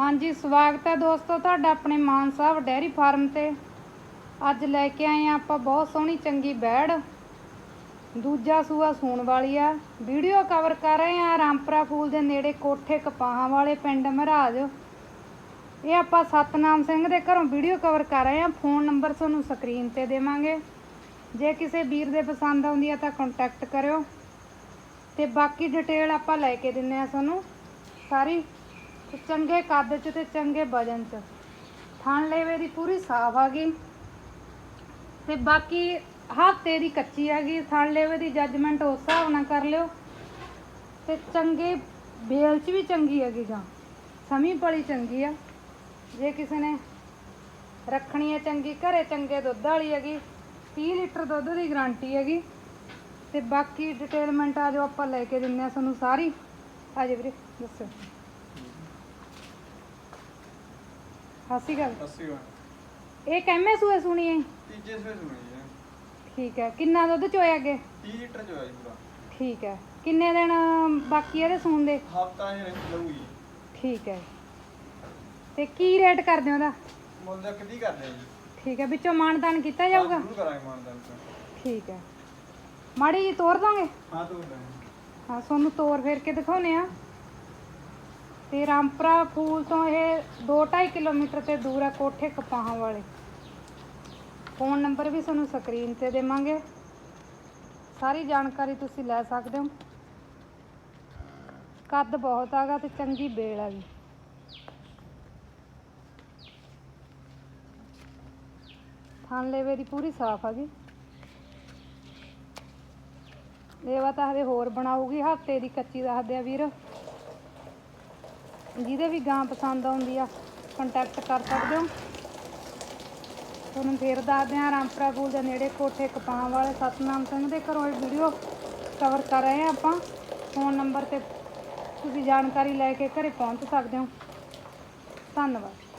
ਹਾਂਜੀ, ਸਵਾਗਤ ਹੈ ਦੋਸਤੋ ਤੁਹਾਡਾ ਆਪਣੇ ਮਾਨ ਸਾਹਿਬ ਡੈਰੀ ਫਾਰਮ ਤੇ। ਅੱਜ ਲੈ ਕੇ ਆਏ ਆ ਆਪਾਂ ਬਹੁਤ ਸੋਹਣੀ ਚੰਗੀ ਬੈੜ। ਦੂਜਾ ਸੂਆ ਸੂਣ ਵਾਲੀ ਆ ਵੀਡੀਓ ਕਵਰ ਕਰ ਰਹੇ ਆ ਰਾਮਪਰਾ ਫੂਲ ਦੇ ਨੇੜੇ ਕੋਠੇ ਕਪਾਹਾਂ ਵਾਲੇ ਪਿੰਡ ਮਹਾਰਾਜ। ਇਹ ਆਪਾਂ ਸਤਨਾਮ ਸਿੰਘ ਦੇ ਘਰੋਂ ਵੀਡੀਓ ਕਵਰ ਕਰ ਰਹੇ ਆ ਫੋਨ ਨੰਬਰ ਤੁਹਾਨੂੰ ਸਕਰੀਨ ਤੇ ਦੇਵਾਂਗੇ। ਜੇ ਕਿਸੇ ਵੀਰ ਦੇ ਪਸੰਦ ਆਉਂਦੀ ਆ ਤਾਂ ਕੰਟੈਕਟ ਕਰਿਓ। ਤੇ ਬਾਕੀ ਡਿਟੇਲ ਆਪਾਂ ਲੈ ਕੇ ਦਿੰਨੇ ਆ ਤੁਹਾਨੂੰ। ਸਾਰੀ ਤੇ ਚੰਗੇ ਕੱਦ ਚ ਤੇ ਚੰਗੇ ਵਜਨ ਚ। ਥਣ ਲੇਵੇ ਦੀ ਪੂਰੀ ਸਾਫ਼ ਆ ਗਈ। ਤੇ ਬਾਕੀ ਹਫ਼ਤੇ ਦੀ ਕੱਚੀ ਆ ਗਈ। ਥਣ ਲੇਵੇ ਦੀ ਜੱਜਮੈਂਟ ਉਸ ਹਿਸਾਬ ਨਾਲ ਕਰ ਲਿਓ। ਤੇ ਚੰਗੇ ਬੇਲ ਚ ਵੀ ਚੰਗੀ ਹੈਗੀ ਜਾਂ। ਸਮੀ ਪਲੀ ਚੰਗੀ ਆ। ਜੇ ਕਿਸੇ ਨੇ ਰੱਖਣੀ ਹੈ ਚੰਗੀ, ਘਰੇ ਚੰਗੇ ਦੁੱਧ ਵਾਲੀ ਹੈਗੀ 30 ਲੀਟਰ ਦੁੱਧ ਦੀ ਗਾਰੰਟੀ ਹੈਗੀ। ਤੇ ਬਾਕੀ ਡਿਟੇਲਮੈਂਟ ਆ ਜੋ ਆਪਾਂ ਲੈ ਕੇ ਦਿੰਨੇ ਆ ਤੁਹਾਨੂੰ ਸਾਰੀ। ਆ ਜੇ ਵੀਰੇ, ਦੱਸੋ। ਹਾਸੀ ਗੱਲ। ਅੱਸੀ ਇਹ ਕਿੰਨੇ ਸੂਏ ਸੁਣੀ ਹੈ? ਤੀਜੇ ਸਵੇ ਸੁਣੀ ਹੈ। ਠੀਕ ਹੈ। ਕਿੰਨਾ ਦੁੱਧ ਚੋਇਆ ਅੱਗੇ? 30 ਲੀਟਰ ਜੋ ਆਈ ਪੂਰਾ। ਠੀਕ ਹੈ। ਕਿੰਨੇ ਦਿਨ ਬਾਕੀ ਇਹਦੇ ਸੂਣ ਦੇ? ਹਫਤਾ ਹੀ ਲਊਗੀ ਠੀਕ ਹੈ। ਤੇ ਕੀ ਰੇਟ ਕਰਦੇ ਹੋ ਉਹਦਾ? ਮੁੱਲ ਦਾ ਕਿੱਦੀ ਕਰਦੇ ਆ ਜੀ। ਠੀਕ ਹੈ। ਵਿੱਚੋਂ ਮਾਨਦਾਨ ਕੀਤਾ ਜਾਊਗਾ? ਜ਼ਰੂਰ ਕਰਾਂਗੇ ਮਾਨਦਾਨ ਤੋਂ। ਠੀਕ ਹੈ। ਮਾੜੀ ਜੀ ਤੋਰ ਦੋਗੇ? ਹਾਂ ਤੂੰ ਹਾਂ ਤੁਹਾਨੂੰ ਤੋਰ ਫੇਰ ਕੇ ਦਿਖਾਉਨੇ ਆ ਤੇ ਰਾਮਪੁਰਾ ਫੂਲ ਤੋਂ ਇਹ 2.5 ਕਿਲੋਮੀਟਰ ਤੇ ਦੂਰ ਹੈ ਕੋਠੇ ਕਪਾਹਾਂ ਵਾਲੇ। ਫੋਨ ਨੰਬਰ ਵੀ ਤੁਹਾਨੂੰ ਸਕਰੀਨ ਤੇ ਦੇਵਾਂਗੇ। ਸਾਰੀ ਜਾਣਕਾਰੀ ਤੁਸੀਂ ਲੈ ਸਕਦੇ ਹੋ। ਕੱਦ ਬਹੁਤ ਆਗਾ ਤੇ ਚੰਗੀ ਬੇਲ ਆ ਗਈ। ਥਣ ਲੇਵੇ ਦੀ ਪੂਰੀ ਸਾਫ਼ ਆ ਗਈ। ਲੇਵਾ ਤਾਂ ਹਰੇ ਹੋਰ ਬਣਾਉਗੀ ਹਫ਼ਤੇ ਦੀ ਕੱਚੀ ਦੱਸਦੇ ਆ ਵੀਰ। ਜਿਹਦੇ ਵੀ ਗਾਂ ਪਸੰਦ ਆਉਂਦੀ ਆ ਕੰਟੈਕਟ ਕਰ ਸਕਦੇ ਹੋ। ਤੁਹਾਨੂੰ ਫੇਰ ਦੱਸਦੇ ਆ ਰਾਮਪੁਰਾ ਫੂਲ ਦੇ ਨੇੜੇ ਕੋਠੇ ਕਪਾਂ ਵਾਲੇ ਸਤਨਾਮ ਸਿੰਘ ਦੇ ਘਰੋਂ ਇਹ ਵੀਡੀਓ ਕਵਰ ਕਰ ਰਹੇ ਆ ਆਪਾਂ। ਫੋਨ ਨੰਬਰ ਤੇ ਤੁਸੀਂ ਜਾਣਕਾਰੀ ਲੈ ਕੇ ਘਰੇ ਪਹੁੰਚ ਸਕਦੇ ਹੋ। ਧੰਨਵਾਦ।